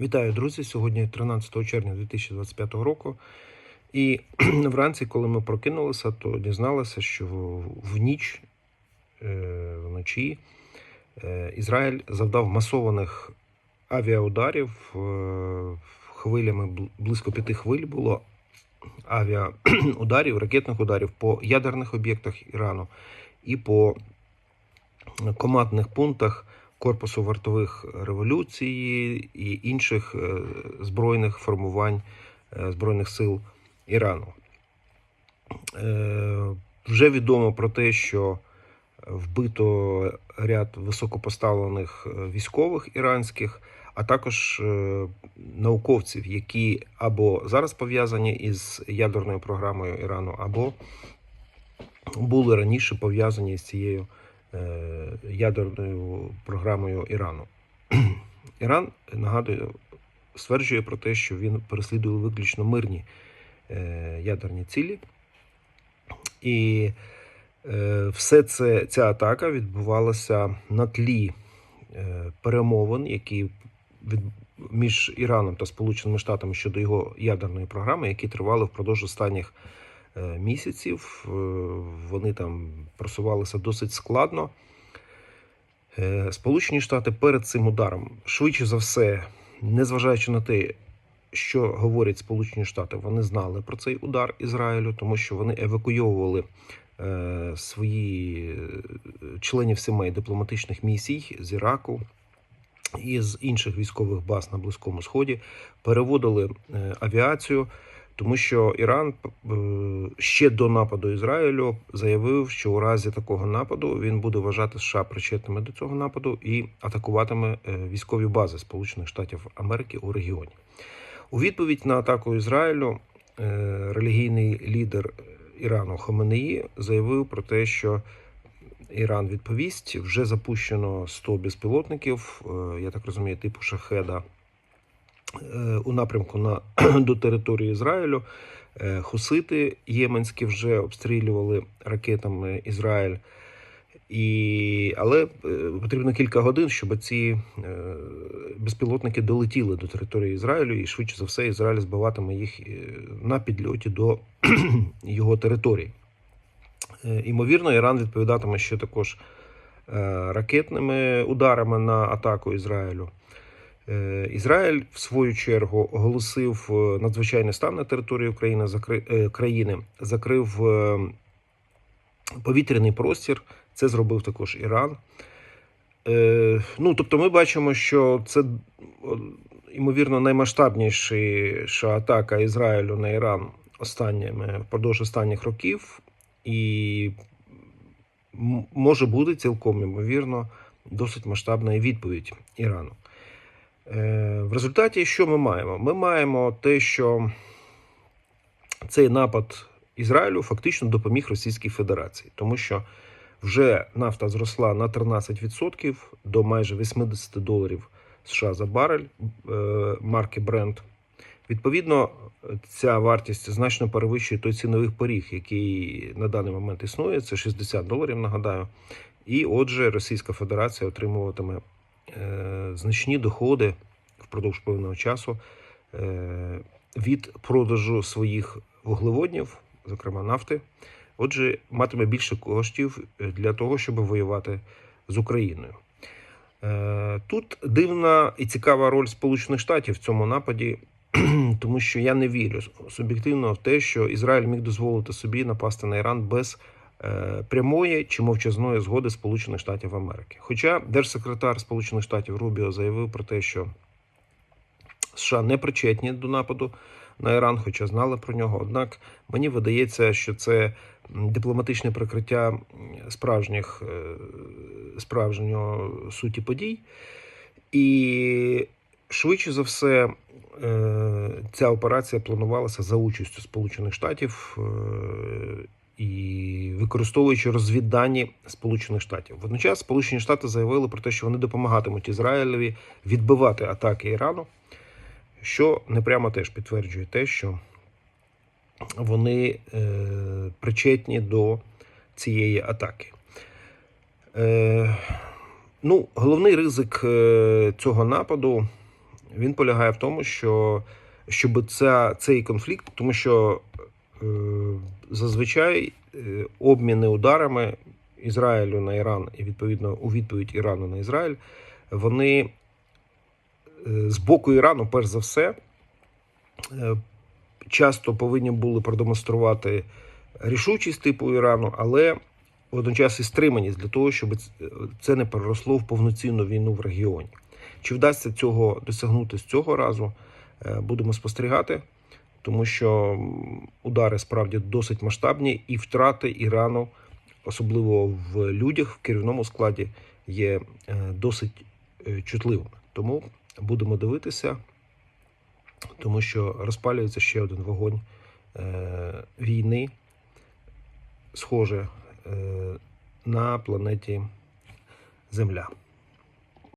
Вітаю, друзі! Сьогодні 13 червня 2025 року. І вранці, коли ми прокинулися, то дізналися, що в ніч е, вночі е, Ізраїль завдав масованих авіаударів. е, Хвилями близько п'яти хвиль було авіаударів, ракетних ударів по ядерних об'єктах Ірану і по командних пунктах Корпусу вартових революції і інших е, збройних формувань е, Збройних сил Ірану. Е, Вже відомо про те, що вбито ряд високопоставлених військових іранських, а також науковців, які або зараз пов'язані із ядерною програмою Ірану, або були раніше пов'язані з цією ядерною програмою Ірану. Іран, нагадую, стверджує про те, що він переслідує виключно мирні е, ядерні цілі. І е, все це, ця атака відбувалася на тлі е, перемовин, які від, між Іраном та Сполученими Штатами щодо його ядерної програми, які тривали впродовж останніх е, місяців. Е, Вони там просувалися досить складно. Е, Сполучені Штати перед цим ударом, швидше за все, незважаючи на те, що говорять Сполучені Штати, вони знали про цей удар Ізраїлю, тому що вони евакуйовували е, свої е, членів сімей дипломатичних місій з Іраку і з інших військових баз на Близькому Сході, переводили е, авіацію. Тому що Іран е, ще до нападу Ізраїлю заявив, що у разі такого нападу він буде вважати США причетними до цього нападу і атакуватиме е, військові бази Сполучених Штатів Америки у регіоні. У відповідь на атаку Ізраїлю е, релігійний лідер Ірану Хаменеї заявив про те, що Іран відповість вже запущено 100 безпілотників, я так розумію, типу шахеда у напрямку на до території Ізраїлю. Е, Хусити єменські вже обстрілювали ракетами Ізраїль. І, але е, потрібно кілька годин, щоб ці е, безпілотники долетіли до території Ізраїлю, і швидше за все Ізраїль збиватиме їх е, на підльоті до його території. Е, Імовірно, Іран відповідатиме ще також е, ракетними ударами на атаку Ізраїлю. Е, Ізраїль, в свою чергу, оголосив е, надзвичайний стан на території України, е, країни, закрив повітряний простір. Це зробив також Іран. Ну, тобто, ми бачимо, що це ймовірно наймасштабніша атака Ізраїлю на Іран останніми впродовж останніх років, і може бути цілком ймовірно досить масштабна відповідь Ірану. Е, В результаті що ми маємо? Ми маємо те, що цей напад Ізраїлю фактично допоміг Російській Федерації, тому що вже нафта зросла на 13% до майже 80 доларів США за барель е, марки Brent. Відповідно, ця вартість значно перевищує той ціновий поріг, який на даний момент існує. Це 60 доларів, нагадаю. І отже, Російська Федерація отримуватиме значні доходи впродовж певного часу е, від продажу своїх вуглеводнів, зокрема нафти. Отже, матиме більше коштів для того, щоб воювати з Україною. Е, Тут дивна і цікава роль Сполучених Штатів в цьому нападі, тому що я не вірю суб'єктивно в те, що Ізраїль міг дозволити собі напасти на Іран без е, прямої чи мовчазної згоди Сполучених Штатів Америки. Хоча держсекретар Сполучених Штатів Рубіо заявив про те, що США не причетні до нападу на Іран, хоча знали про нього. Однак мені видається, що це дипломатичне прикриття справжніх е, справжнього суті подій. І швидше за все, е, ця операція планувалася за участю Сполучених Штатів е, і використовуючи розвіддані Сполучених Штатів. Водночас Сполучені Штати заявили про те, що вони допомагатимуть Ізраїлеві відбивати атаки Ірану, що непрямо теж підтверджує те, що вони е, причетні до цієї атаки. Е, ну, головний ризик е, цього нападу Він полягає в тому, що щоб ця, цей конфлікт, тому що е, зазвичай е, обміни ударами Ізраїлю на Іран і відповідно у відповідь Ірану на Ізраїль, вони е, з боку Ірану, перш за все, е, часто повинні були продемонструвати рішучість типу Ірану, але водночас і стриманість для того, щоб це не переросло в повноцінну війну в регіоні. Чи вдасться цього досягнути з цього разу? Будемо спостерігати, тому що удари справді досить масштабні, і втрати Ірану, особливо в людях в керівному складі, є е, досить е, чутливими. Тому будемо дивитися, тому що розпалюється ще один вогонь е, війни, схоже на планеті Земля.